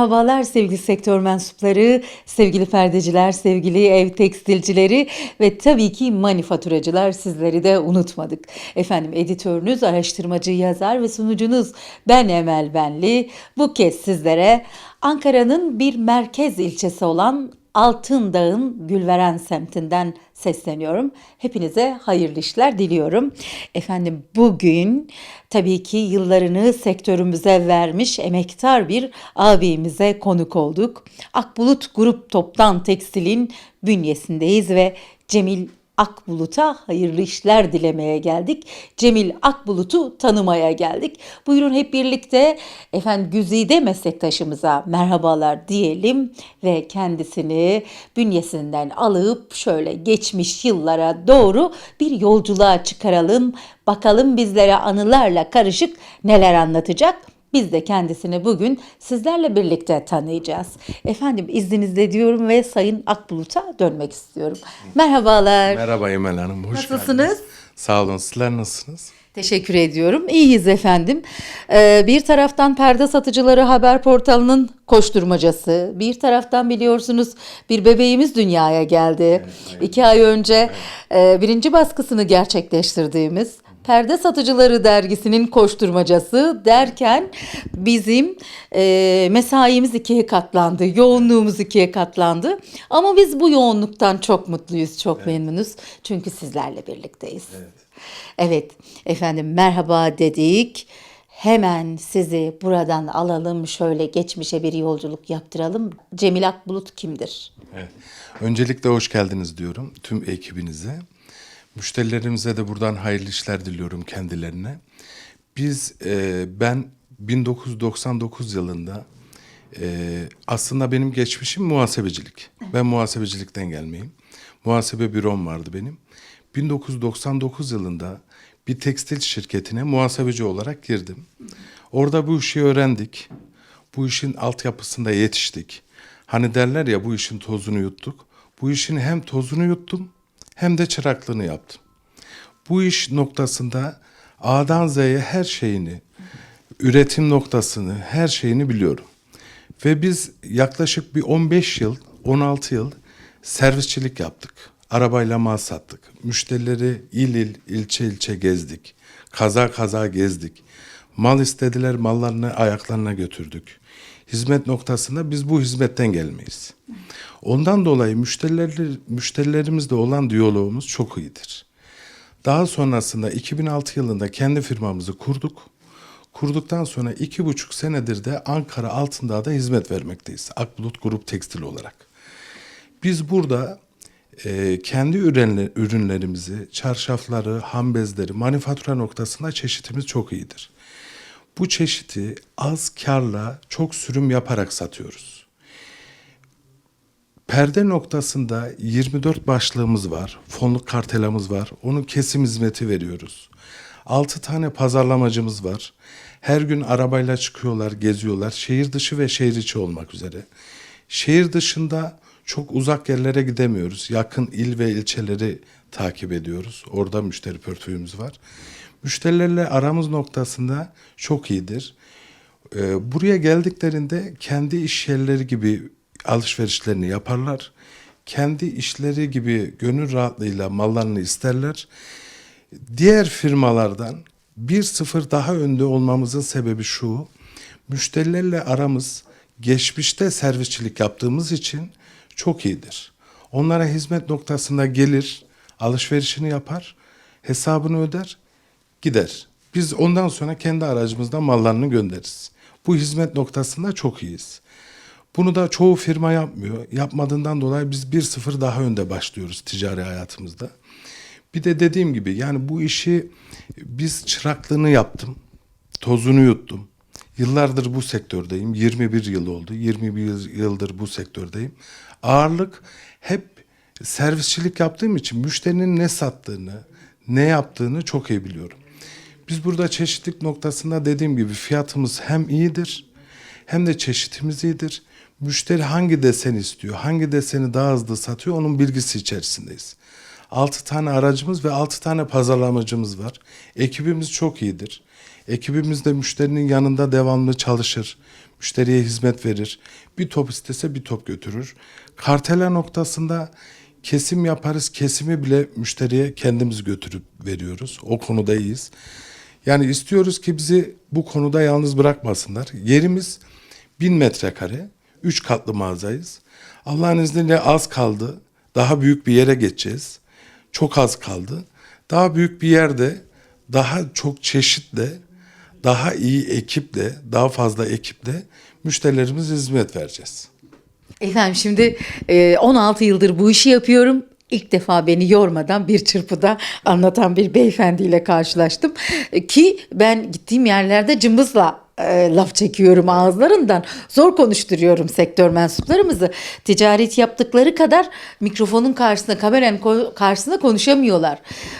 Merhabalar sevgili sektör mensupları, sevgili perdeciler, sevgili ev tekstilcileri ve tabii ki manifaturacılar sizleri de unutmadık. Efendim editörünüz, araştırmacı, yazar ve sunucunuz ben Emel Benli. Bu kez sizlere Ankara'nın bir merkez ilçesi olan Altındağ'ın Gülveren semtinden sesleniyorum. Hepinize hayırlı işler diliyorum. Efendim bugün tabii ki yıllarını sektörümüze vermiş emektar bir abimize konuk olduk. Akbulut Grup Toptan Tekstil'in bünyesindeyiz ve Cemil Akbulut'a hayırlı işler dilemeye geldik. Cemil Akbulut'u tanımaya geldik. Buyurun hep birlikte efendim Güzide meslektaşımıza merhabalar diyelim ve kendisini bünyesinden alıp şöyle geçmiş yıllara doğru bir yolculuğa çıkaralım. Bakalım bizlere anılarla karışık neler anlatacak. Biz de kendisini bugün sizlerle birlikte tanıyacağız. Efendim izninizle diyorum ve Sayın Akbulut'a dönmek istiyorum. Merhabalar. Merhaba Emel Hanım, hoş Nasılsınız? geldiniz. Sağ olun, sizler nasılsınız? Teşekkür ediyorum. İyiyiz efendim. Ee, bir taraftan Perde Satıcıları Haber Portalı'nın koşturmacası. Bir taraftan biliyorsunuz bir bebeğimiz dünyaya geldi. İki ay önce e, birinci baskısını gerçekleştirdiğimiz Perde Satıcıları dergisinin koşturmacası derken bizim e, mesaimiz ikiye katlandı, yoğunluğumuz ikiye katlandı. Ama biz bu yoğunluktan çok mutluyuz, çok memnunuz. Çünkü sizlerle birlikteyiz. Evet efendim merhaba dedik. Hemen sizi buradan alalım şöyle geçmişe bir yolculuk yaptıralım. Cemil Akbulut kimdir? Evet. Öncelikle hoş geldiniz diyorum tüm ekibinize. Müşterilerimize de buradan hayırlı işler diliyorum kendilerine. Biz, e, ben 1999 yılında e, aslında benim geçmişim muhasebecilik. Ben muhasebecilikten gelmeyeyim. Muhasebe bürom vardı benim. 1999 yılında bir tekstil şirketine muhasebeci olarak girdim. Orada bu işi öğrendik. Bu işin altyapısında yetiştik. Hani derler ya bu işin tozunu yuttuk. Bu işin hem tozunu yuttum hem de çıraklığını yaptım. Bu iş noktasında A'dan Z'ye her şeyini, üretim noktasını, her şeyini biliyorum. Ve biz yaklaşık bir 15 yıl, 16 yıl servisçilik yaptık. Arabayla mal sattık. Müşterileri il il, ilçe ilçe gezdik. Kaza kaza gezdik. Mal istediler, mallarını ayaklarına götürdük. Hizmet noktasında biz bu hizmetten gelmeyiz. Ondan dolayı müşteriler, müşterilerimizle olan diyalogumuz çok iyidir. Daha sonrasında 2006 yılında kendi firmamızı kurduk. Kurduktan sonra iki buçuk senedir de Ankara Altındağ'da hizmet vermekteyiz. Akbulut Grup Tekstil olarak. Biz burada e, kendi ürünler, ürünlerimizi, çarşafları, ham bezleri, manifatura noktasında çeşitimiz çok iyidir. Bu çeşiti az karla çok sürüm yaparak satıyoruz. Perde noktasında 24 başlığımız var. Fonluk kartelamız var. Onun kesim hizmeti veriyoruz. 6 tane pazarlamacımız var. Her gün arabayla çıkıyorlar, geziyorlar. Şehir dışı ve şehir içi olmak üzere. Şehir dışında çok uzak yerlere gidemiyoruz. Yakın il ve ilçeleri takip ediyoruz. Orada müşteri portföyümüz var. Müşterilerle aramız noktasında çok iyidir. Ee, buraya geldiklerinde kendi iş yerleri gibi alışverişlerini yaparlar. Kendi işleri gibi gönül rahatlığıyla mallarını isterler. Diğer firmalardan bir sıfır daha önde olmamızın sebebi şu. Müşterilerle aramız geçmişte servisçilik yaptığımız için çok iyidir. Onlara hizmet noktasında gelir, alışverişini yapar, hesabını öder, gider. Biz ondan sonra kendi aracımızda mallarını göndeririz. Bu hizmet noktasında çok iyiyiz. Bunu da çoğu firma yapmıyor. Yapmadığından dolayı biz bir sıfır daha önde başlıyoruz ticari hayatımızda. Bir de dediğim gibi yani bu işi biz çıraklığını yaptım. Tozunu yuttum. Yıllardır bu sektördeyim. 21 yıl oldu. 21 yıldır bu sektördeyim. Ağırlık hep servisçilik yaptığım için müşterinin ne sattığını, ne yaptığını çok iyi biliyorum. Biz burada çeşitlilik noktasında dediğim gibi fiyatımız hem iyidir hem de çeşitimiz iyidir. Müşteri hangi desen istiyor, hangi deseni daha hızlı satıyor onun bilgisi içerisindeyiz. 6 tane aracımız ve 6 tane pazarlamacımız var. Ekibimiz çok iyidir. Ekibimiz de müşterinin yanında devamlı çalışır. Müşteriye hizmet verir. Bir top istese bir top götürür. Kartela noktasında kesim yaparız. Kesimi bile müşteriye kendimiz götürüp veriyoruz. O konuda iyiyiz. Yani istiyoruz ki bizi bu konuda yalnız bırakmasınlar. Yerimiz bin metrekare. Üç katlı mağazayız. Allah'ın izniyle az kaldı. Daha büyük bir yere geçeceğiz. Çok az kaldı. Daha büyük bir yerde daha çok çeşitle, daha iyi ekiple, daha fazla ekiple müşterilerimize hizmet vereceğiz. Efendim şimdi e, 16 yıldır bu işi yapıyorum. İlk defa beni yormadan bir çırpıda anlatan bir beyefendiyle karşılaştım. Ki ben gittiğim yerlerde cımbızla e, laf çekiyorum ağızlarından. Zor konuşturuyorum sektör mensuplarımızı. Ticaret yaptıkları kadar mikrofonun karşısında, kameranın karşısında konuşamıyorlar.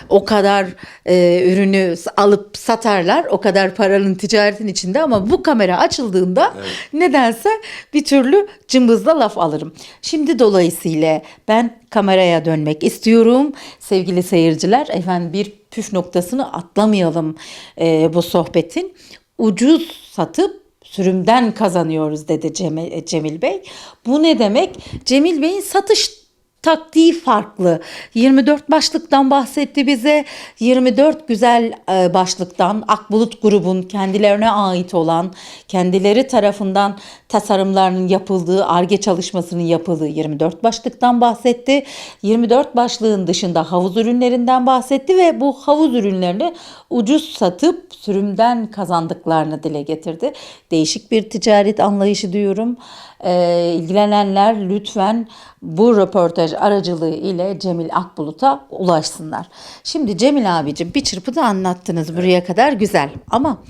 O kadar e, ürünü alıp satarlar. O kadar paranın ticaretin içinde ama bu kamera açıldığında nedense bir türlü cımbızla laf alırım. Şimdi dolayısıyla ben kameraya dönmek istiyorum. Sevgili seyirciler, efendim bir püf noktasını atlamayalım e, bu sohbetin. Ucuz satıp sürümden kazanıyoruz dedi Cemil, Cemil Bey. Bu ne demek? Cemil Bey'in satış taktiği farklı. 24 başlıktan bahsetti bize. 24 güzel e, başlıktan Akbulut grubun kendilerine ait olan, kendileri tarafından tasarımlarının yapıldığı, arge çalışmasının yapıldığı 24 başlıktan bahsetti. 24 başlığın dışında havuz ürünlerinden bahsetti ve bu havuz ürünlerini ucuz satıp sürümden kazandıklarını dile getirdi. Değişik bir ticaret anlayışı diyorum. Ee, ilgilenenler lütfen bu röportaj aracılığı ile Cemil Akbulut'a ulaşsınlar. Şimdi Cemil abicim bir çırpıda anlattınız buraya kadar güzel ama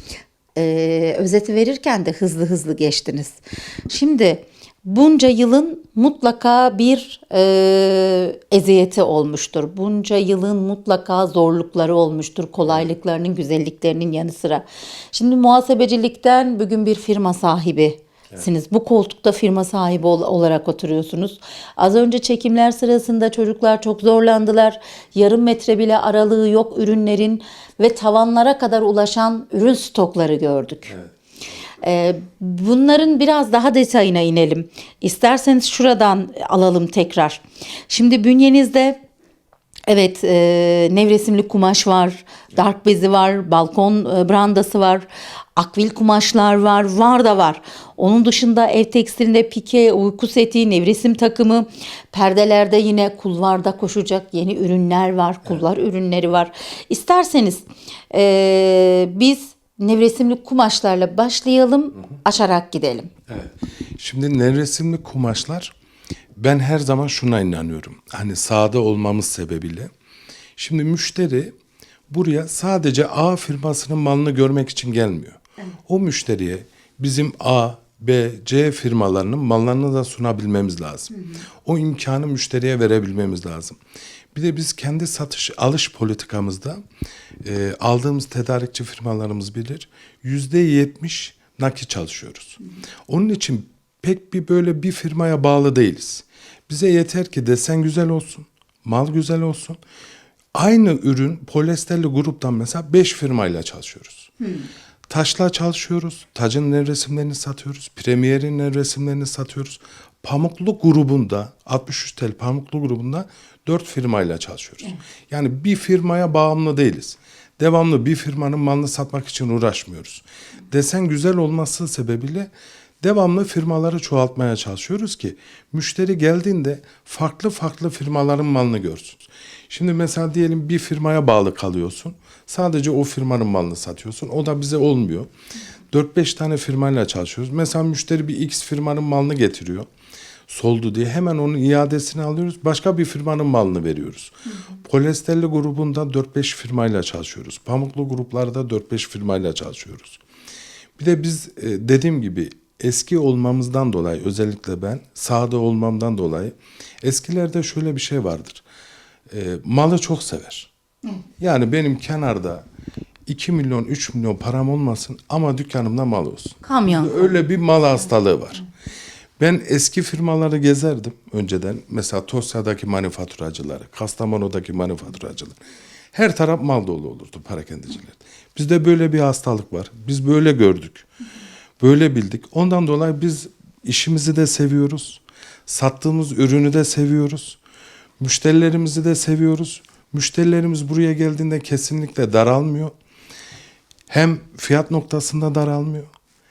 e, özeti verirken de hızlı hızlı geçtiniz. Şimdi bunca yılın mutlaka bir e, eziyeti olmuştur. Bunca yılın mutlaka zorlukları olmuştur. Kolaylıklarının, güzelliklerinin yanı sıra. Şimdi muhasebecilikten bugün bir firma sahibi Siniz. Bu koltukta firma sahibi ol- olarak oturuyorsunuz. Az önce çekimler sırasında çocuklar çok zorlandılar. Yarım metre bile aralığı yok ürünlerin ve tavanlara kadar ulaşan ürün stokları gördük. Ee, bunların biraz daha detayına inelim. İsterseniz şuradan alalım tekrar. Şimdi bünyenizde Evet, e, nevresimli kumaş var, dark bezi var, balkon e, brandası var, akvil kumaşlar var, var da var. Onun dışında ev tekstilinde pike, uyku seti, nevresim takımı, perdelerde yine kulvarda koşacak yeni ürünler var, kulvar ürünleri var. İsterseniz e, biz nevresimli kumaşlarla başlayalım, açarak gidelim. Evet. Şimdi nevresimli kumaşlar ben her zaman şuna inanıyorum. Hani sade olmamız sebebiyle. Şimdi müşteri buraya sadece A firmasının malını görmek için gelmiyor. O müşteriye bizim A, B, C firmalarının mallarını da sunabilmemiz lazım. O imkanı müşteriye verebilmemiz lazım. Bir de biz kendi satış alış politikamızda e, aldığımız tedarikçi firmalarımız bilir. Yüzde yetmiş nakit çalışıyoruz. Onun için pek bir böyle bir firmaya bağlı değiliz. Bize yeter ki desen güzel olsun, mal güzel olsun. Aynı ürün polyesterli gruptan mesela 5 firmayla çalışıyoruz. Taşla çalışıyoruz. Tacın nevresimlerini satıyoruz. Premier'in nevresimlerini satıyoruz. Pamuklu grubunda 63 tel pamuklu grubunda 4 firmayla çalışıyoruz. Yani bir firmaya bağımlı değiliz. Devamlı bir firmanın malını satmak için uğraşmıyoruz. Desen güzel olması sebebiyle devamlı firmaları çoğaltmaya çalışıyoruz ki müşteri geldiğinde farklı farklı firmaların malını görsün. Şimdi mesela diyelim bir firmaya bağlı kalıyorsun. Sadece o firmanın malını satıyorsun. O da bize olmuyor. 4-5 tane firmayla çalışıyoruz. Mesela müşteri bir X firmanın malını getiriyor. Soldu diye hemen onun iadesini alıyoruz. Başka bir firmanın malını veriyoruz. Polyesterli grubunda 4-5 firmayla çalışıyoruz. Pamuklu gruplarda 4-5 firmayla çalışıyoruz. Bir de biz e, dediğim gibi eski olmamızdan dolayı özellikle ben sade olmamdan dolayı eskilerde şöyle bir şey vardır. E, malı çok sever. Yani benim kenarda 2 milyon 3 milyon param olmasın ama dükkanımda mal olsun. Kamyon. Öyle bir mal hastalığı var. Ben eski firmaları gezerdim önceden. Mesela Tosya'daki manifaturacıları, Kastamonu'daki manifaturacılar. Her taraf mal dolu olurdu parakendeciler. Bizde böyle bir hastalık var. Biz böyle gördük. Böyle bildik. Ondan dolayı biz işimizi de seviyoruz. Sattığımız ürünü de seviyoruz. Müşterilerimizi de seviyoruz. Müşterilerimiz buraya geldiğinde kesinlikle daralmıyor. Hem fiyat noktasında daralmıyor.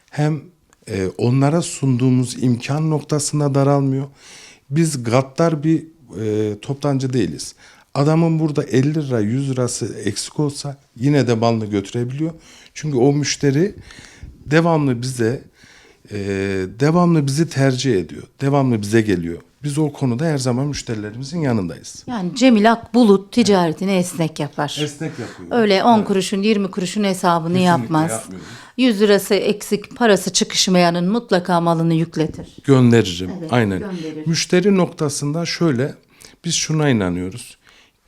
Hem e, onlara sunduğumuz imkan noktasında daralmıyor. Biz gaddar bir e, toptancı değiliz. Adamın burada 50 lira 100 lirası eksik olsa yine de malını götürebiliyor. Çünkü o müşteri devamlı bize e, devamlı bizi tercih ediyor. Devamlı bize geliyor. Biz o konuda her zaman müşterilerimizin yanındayız. Yani Cemil Akbulut ticaretini esnek yapar. Esnek yapıyor. Öyle 10 kuruşun 20 kuruşun hesabını Kesinlikle yapmaz. yapmıyoruz. 100 lirası eksik parası çıkışmayanın mutlaka malını yükletir. Gönderirim. Evet, Aynen. gönderir. Müşteri noktasında şöyle biz şuna inanıyoruz.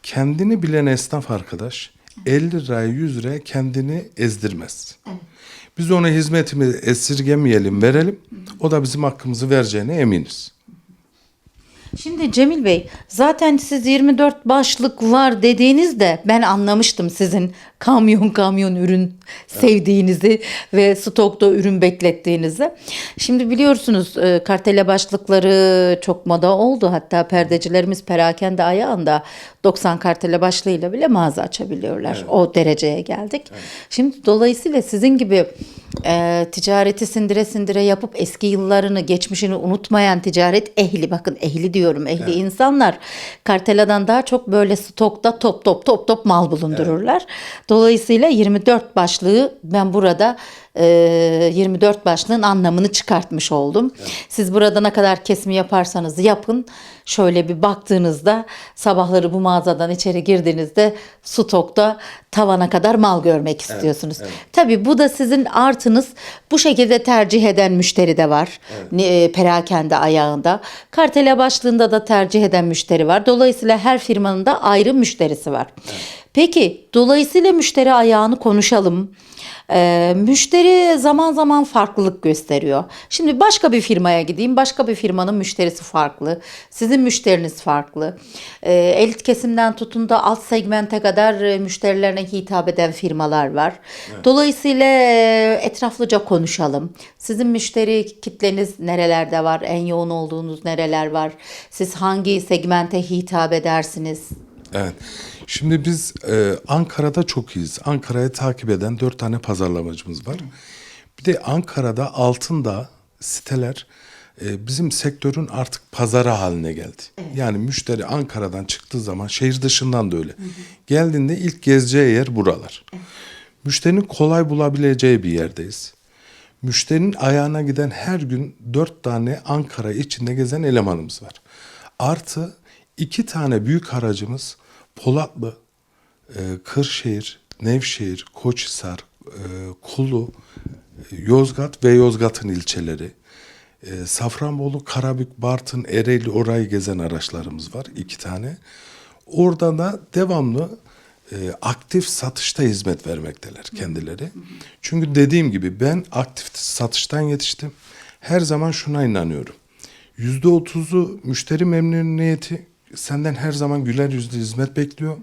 Kendini bilen esnaf arkadaş 50 liraya 100 liraya kendini ezdirmez. Biz ona hizmetimizi esirgemeyelim, verelim. O da bizim hakkımızı vereceğine eminiz. Şimdi Cemil Bey zaten siz 24 başlık var dediğinizde ben anlamıştım sizin kamyon kamyon ürün sevdiğinizi ve stokta ürün beklettiğinizi. Şimdi biliyorsunuz e, kartele başlıkları çok moda oldu. Hatta perdecilerimiz perakende ayağında 90 kartele başlığıyla bile mağaza açabiliyorlar. O dereceye geldik. Şimdi dolayısıyla sizin gibi e, ticareti sindire sindire yapıp eski yıllarını, geçmişini unutmayan ticaret ehli bakın ehli diyorum ehli insanlar karteladan daha çok böyle stokta top top top top mal bulundururlar. Dolayısıyla 24 başlığı ben burada e, 24 başlığın anlamını çıkartmış oldum. Siz burada ne kadar kesimi yaparsanız yapın. Şöyle bir baktığınızda sabahları bu mağazadan içeri girdiğinizde stokta tavana kadar mal görmek istiyorsunuz. Tabii bu da sizin artınız. Bu şekilde tercih eden müşteri de var. Ne- e, Perakende ayağında. Kartela başlığında da tercih eden müşteri var. Dolayısıyla her firmanın da ayrı müşterisi var. Peki dolayısıyla müşteri ayağını konuşalım. Ee, müşteri zaman zaman farklılık gösteriyor. Şimdi başka bir firmaya gideyim. Başka bir firmanın müşterisi farklı. Sizin müşteriniz farklı. Ee, elit kesimden tutun da alt segmente kadar e, müşterilerine hitap eden firmalar var. Dolayısıyla e, etraflıca konuşalım. Sizin müşteri kitleniz nerelerde var? En yoğun olduğunuz nereler var? Siz hangi segmente hitap edersiniz? Evet. Şimdi biz e, Ankara'da çok iyiyiz. Ankara'yı takip eden dört tane pazarlamacımız var. Bir de Ankara'da altında siteler e, bizim sektörün artık pazarı haline geldi. Yani müşteri Ankara'dan çıktığı zaman şehir dışından da öyle. Geldiğinde ilk gezeceği yer buralar. Müşterinin kolay bulabileceği bir yerdeyiz. Müşterinin ayağına giden her gün dört tane Ankara içinde gezen elemanımız var. Artı iki tane büyük aracımız Polatlı, e, Kırşehir, Nevşehir, Koçhisar, e, Kulu, Yozgat ve Yozgat'ın ilçeleri. E, Safranbolu, Karabük, Bartın, Ereğli orayı gezen araçlarımız var iki tane. Orada da devamlı e, aktif satışta hizmet vermekteler kendileri. Çünkü dediğim gibi ben aktif satıştan yetiştim. Her zaman şuna inanıyorum. Yüzde otuzu müşteri memnuniyeti senden her zaman güler yüzlü hizmet bekliyor.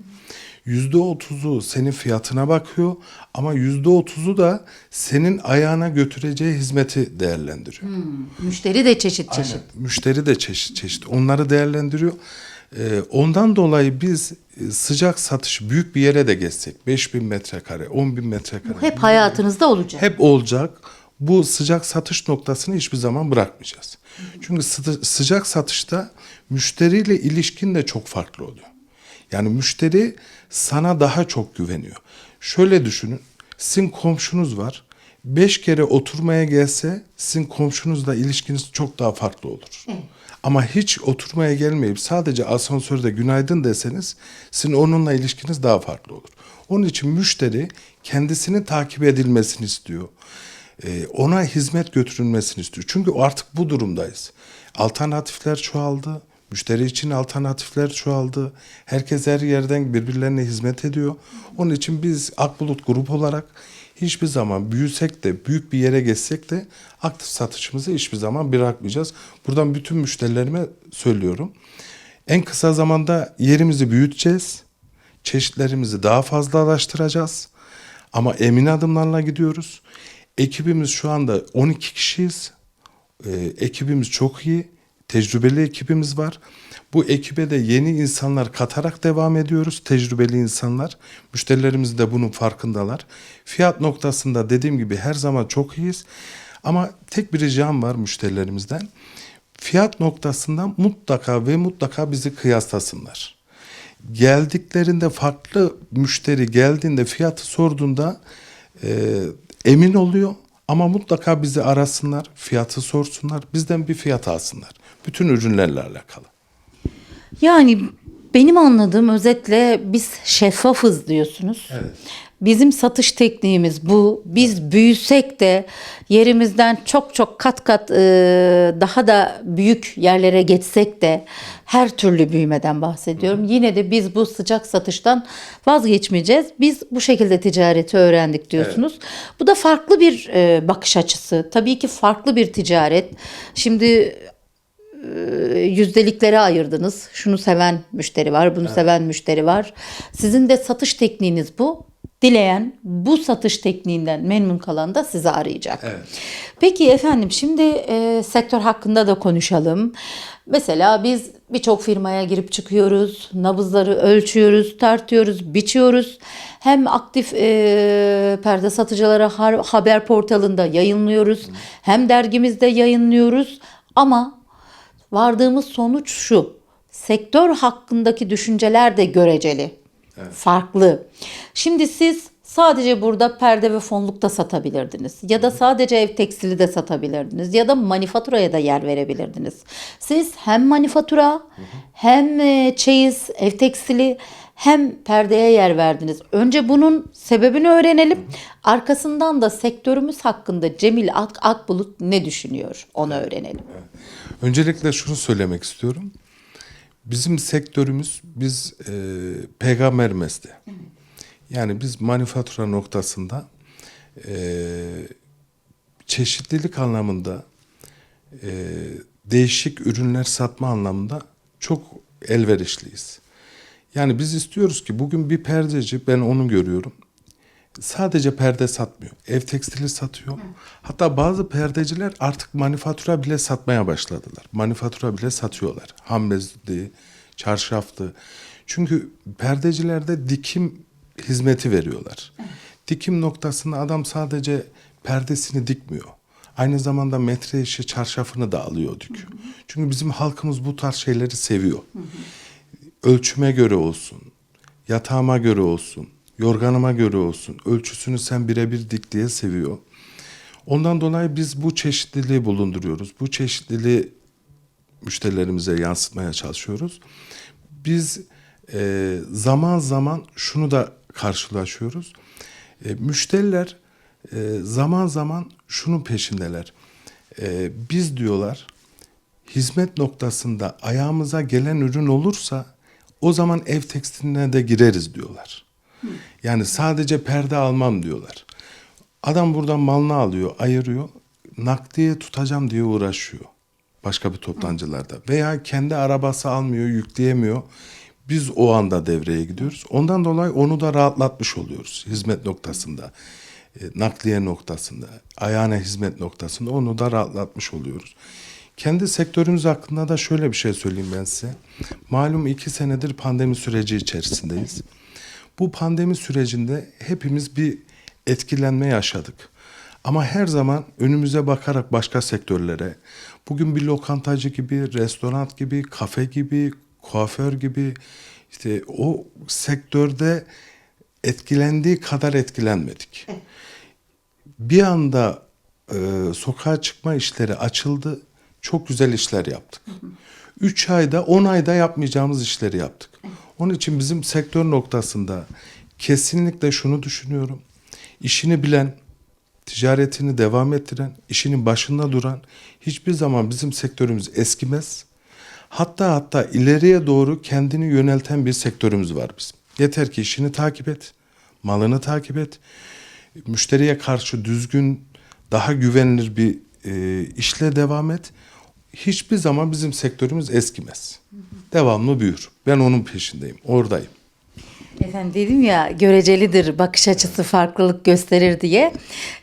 Yüzde otuzu senin fiyatına bakıyor ama yüzde otuzu da senin ayağına götüreceği hizmeti değerlendiriyor. Müşteri de çeşit çeşit. Aynen. Müşteri de çeşit çeşit. Onları değerlendiriyor. Ee, ondan dolayı biz e, sıcak satış büyük bir yere de geçsek 5000 metrekare, 10 bin metrekare Hep hayatınızda olacak. hep olacak. Bu sıcak satış noktasını hiçbir zaman bırakmayacağız. Çünkü sı- sıcak satışta müşteriyle ilişkin de çok farklı oluyor. Yani müşteri sana daha çok güveniyor. Şöyle düşünün. Sizin komşunuz var. Beş kere oturmaya gelse sizin komşunuzla ilişkiniz çok daha farklı olur. Ama hiç oturmaya gelmeyip sadece asansörde günaydın deseniz sizin onunla ilişkiniz daha farklı olur. Onun için müşteri kendisini takip edilmesini istiyor. Ee, ona hizmet götürülmesini istiyor. Çünkü artık bu durumdayız. Alternatifler çoğaldı. Müşteri için alternatifler çoğaldı. Herkes her yerden birbirlerine hizmet ediyor. Onun için biz Akbulut grup olarak hiçbir zaman büyüsek de büyük bir yere geçsek de aktif satışımızı hiçbir zaman bırakmayacağız. Buradan bütün müşterilerime söylüyorum. En kısa zamanda yerimizi büyüteceğiz. Çeşitlerimizi daha fazla araştıracağız. Ama emin adımlarla gidiyoruz. Ekibimiz şu anda 12 kişiyiz. Ee, ekibimiz çok iyi. Tecrübeli ekibimiz var. Bu ekibe de yeni insanlar katarak devam ediyoruz. Tecrübeli insanlar. Müşterilerimiz de bunun farkındalar. Fiyat noktasında dediğim gibi her zaman çok iyiyiz. Ama tek bir ricam var müşterilerimizden. Fiyat noktasında mutlaka ve mutlaka bizi kıyaslasınlar. Geldiklerinde farklı müşteri geldiğinde fiyatı sorduğunda e, emin oluyor ama mutlaka bizi arasınlar, fiyatı sorsunlar, bizden bir fiyat alsınlar. Bütün ürünlerle alakalı. Yani benim anladığım özetle biz şeffafız diyorsunuz. Evet. Bizim satış tekniğimiz bu. Biz büyüsek de yerimizden çok çok kat kat e, daha da büyük yerlere geçsek de her türlü büyümeden bahsediyorum. Yine de biz bu sıcak satıştan vazgeçmeyeceğiz. Biz bu şekilde ticareti öğrendik diyorsunuz. Bu da farklı bir e, bakış açısı. Tabii ki farklı bir ticaret. Şimdi e, yüzdeliklere ayırdınız. Şunu seven müşteri var, bunu seven müşteri var. Sizin de satış tekniğiniz bu. Dileyen bu satış tekniğinden memnun kalan da sizi arayacak. Evet. Peki efendim şimdi e, sektör hakkında da konuşalım. Mesela biz birçok firmaya girip çıkıyoruz, nabızları ölçüyoruz, tartıyoruz, biçiyoruz. Hem aktif e, perde satıcılara haber portalında yayınlıyoruz, hem dergimizde yayınlıyoruz. Ama vardığımız sonuç şu. Sektör hakkındaki düşünceler de göreceli. Farklı. Şimdi siz sadece burada perde ve fonluk da satabilirdiniz. Ya da sadece ev tekstili de satabilirdiniz. Ya da manifaturaya da yer verebilirdiniz. Siz hem manifatura hem e, çeyiz, ev tekstili hem perdeye yer verdiniz. Önce bunun sebebini öğrenelim. Arkasından da sektörümüz hakkında Cemil Ak Akbulut ne düşünüyor onu öğrenelim. Öncelikle şunu söylemek istiyorum. Bizim sektörümüz biz e, peygamber mesleği. Yani biz manifatura noktasında e, çeşitlilik anlamında e, değişik ürünler satma anlamında çok elverişliyiz. Yani biz istiyoruz ki bugün bir perdeci ben onu görüyorum. Sadece perde satmıyor. Ev tekstili satıyor. Hatta bazı perdeciler artık manifatura bile satmaya başladılar. Manifatura bile satıyorlar. Ham bezli, çarşaflı. Çünkü perdecilerde dikim hizmeti veriyorlar. Dikim noktasında adam sadece perdesini dikmiyor. Aynı zamanda metre işi çarşafını da alıyor dikiyor. Çünkü bizim halkımız bu tarz şeyleri seviyor. Ölçüme göre olsun, yatağıma göre olsun, yorganıma göre olsun. Ölçüsünü sen birebir dik diye seviyor. Ondan dolayı biz bu çeşitliliği bulunduruyoruz. Bu çeşitliliği müşterilerimize yansıtmaya çalışıyoruz. Biz e, zaman zaman şunu da karşılaşıyoruz. E, müşteriler e, zaman zaman şunun peşindeler. E, biz diyorlar hizmet noktasında ayağımıza gelen ürün olursa o zaman ev tekstiline de gireriz diyorlar. Yani sadece perde almam diyorlar. Adam buradan malını alıyor, ayırıyor. Nakliye tutacağım diye uğraşıyor. Başka bir toptancılarda. Veya kendi arabası almıyor, yükleyemiyor. Biz o anda devreye gidiyoruz. Ondan dolayı onu da rahatlatmış oluyoruz hizmet noktasında. e, nakliye noktasında, ayağına hizmet noktasında onu da rahatlatmış oluyoruz. Kendi sektörümüz hakkında da şöyle bir şey söyleyeyim ben size. Malum iki senedir pandemi süreci içerisindeyiz. Bu pandemi sürecinde hepimiz bir etkilenme yaşadık. Ama her zaman önümüze bakarak başka sektörlere, bugün bir lokantacı gibi, restoran gibi, kafe gibi, kuaför gibi, işte o sektörde etkilendiği kadar etkilenmedik. Bir anda e, sokağa çıkma işleri açıldı. Çok güzel işler yaptık. 3 ayda 10 ayda yapmayacağımız işleri yaptık. Onun için bizim sektör noktasında kesinlikle şunu düşünüyorum. İşini bilen, ticaretini devam ettiren, işinin başında duran hiçbir zaman bizim sektörümüz eskimez. Hatta hatta ileriye doğru kendini yönelten bir sektörümüz var bizim. Yeter ki işini takip et, malını takip et, müşteriye karşı düzgün, daha güvenilir bir e, işle devam et. Hiçbir zaman bizim sektörümüz eskimez. Devamlı büyür. Ben onun peşindeyim, oradayım. Efendim dedim ya görecelidir bakış açısı farklılık gösterir diye.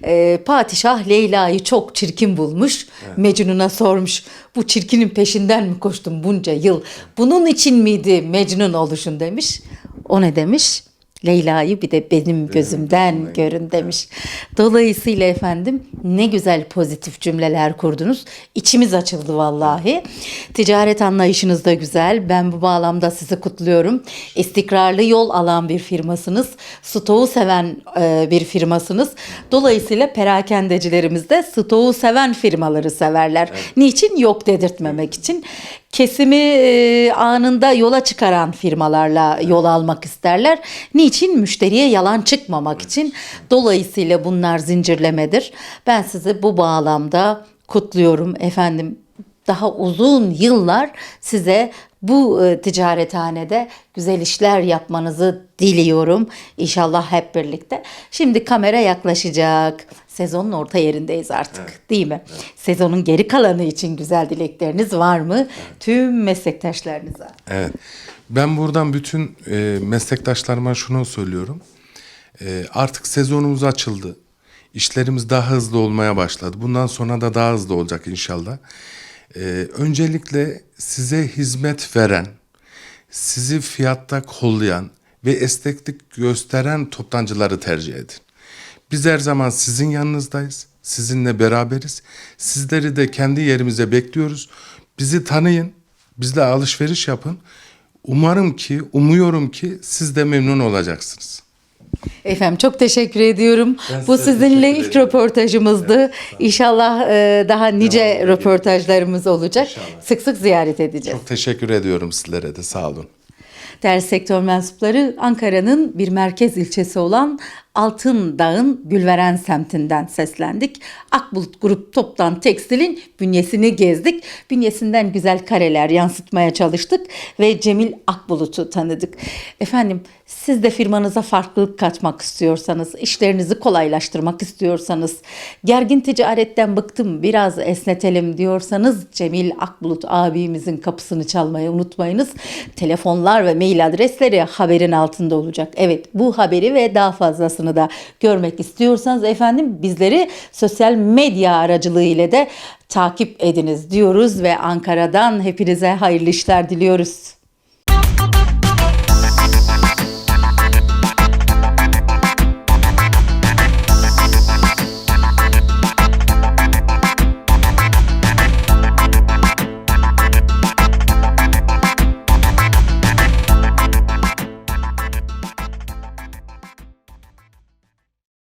Ee, padişah Leyla'yı çok çirkin bulmuş. Mecnun'a sormuş. Bu çirkinin peşinden mi koştun bunca yıl? Bunun için miydi Mecnun oluşun demiş. O ne demiş? Leyla'yı bir de benim gözümden görün demiş. Dolayısıyla efendim ne güzel pozitif cümleler kurdunuz. İçimiz açıldı vallahi. Ticaret anlayışınız da güzel. Ben bu bağlamda sizi kutluyorum. İstikrarlı yol alan bir firmasınız. Stoğu seven e, bir firmasınız. Dolayısıyla perakendecilerimiz de stoğu seven firmaları severler. Niçin? Yok dedirtmemek için kesimi e, anında yola çıkaran firmalarla yol almak isterler. Niçin? Müşteriye yalan çıkmamak için. Dolayısıyla bunlar zincirlemedir. Ben sizi bu bağlamda kutluyorum efendim. Daha uzun yıllar size bu e, ticarethanede güzel işler yapmanızı diliyorum. İnşallah hep birlikte. Şimdi kamera yaklaşacak. Sezonun orta yerindeyiz artık değil mi? Sezonun geri kalanı için güzel dilekleriniz var mı? Tüm meslektaşlarınıza. Evet. Ben buradan bütün e, meslektaşlarıma şunu söylüyorum. E, artık sezonumuz açıldı. İşlerimiz daha hızlı olmaya başladı. Bundan sonra da daha hızlı olacak inşallah. E, öncelikle size hizmet veren, sizi fiyatta kollayan ve esneklik gösteren toptancıları tercih edin. Biz her zaman sizin yanınızdayız. Sizinle beraberiz. Sizleri de kendi yerimize bekliyoruz. Bizi tanıyın. Bizle alışveriş yapın. Umarım ki, umuyorum ki siz de memnun olacaksınız. Efendim çok teşekkür ediyorum. Ben Bu sizinle ilk ederim. röportajımızdı. İnşallah e, daha nice Devam röportajlarımız olacak. İnşallah. Sık sık ziyaret edeceğiz. Çok teşekkür ediyorum sizlere de. Sağ olun. Değerli sektör mensupları Ankara'nın bir merkez ilçesi olan Altın Dağ'ın Gülveren semtinden seslendik. Akbulut Grup Toptan Tekstil'in bünyesini gezdik. Bünyesinden güzel kareler yansıtmaya çalıştık ve Cemil Akbulut'u tanıdık. Efendim siz de firmanıza farklılık katmak istiyorsanız, işlerinizi kolaylaştırmak istiyorsanız, gergin ticaretten bıktım biraz esnetelim diyorsanız Cemil Akbulut abimizin kapısını çalmayı unutmayınız. Telefonlar ve mail adresleri haberin altında olacak. Evet bu haberi ve daha fazlasını da görmek istiyorsanız efendim bizleri sosyal medya aracılığı ile de takip ediniz diyoruz ve Ankara'dan hepinize hayırlı işler diliyoruz.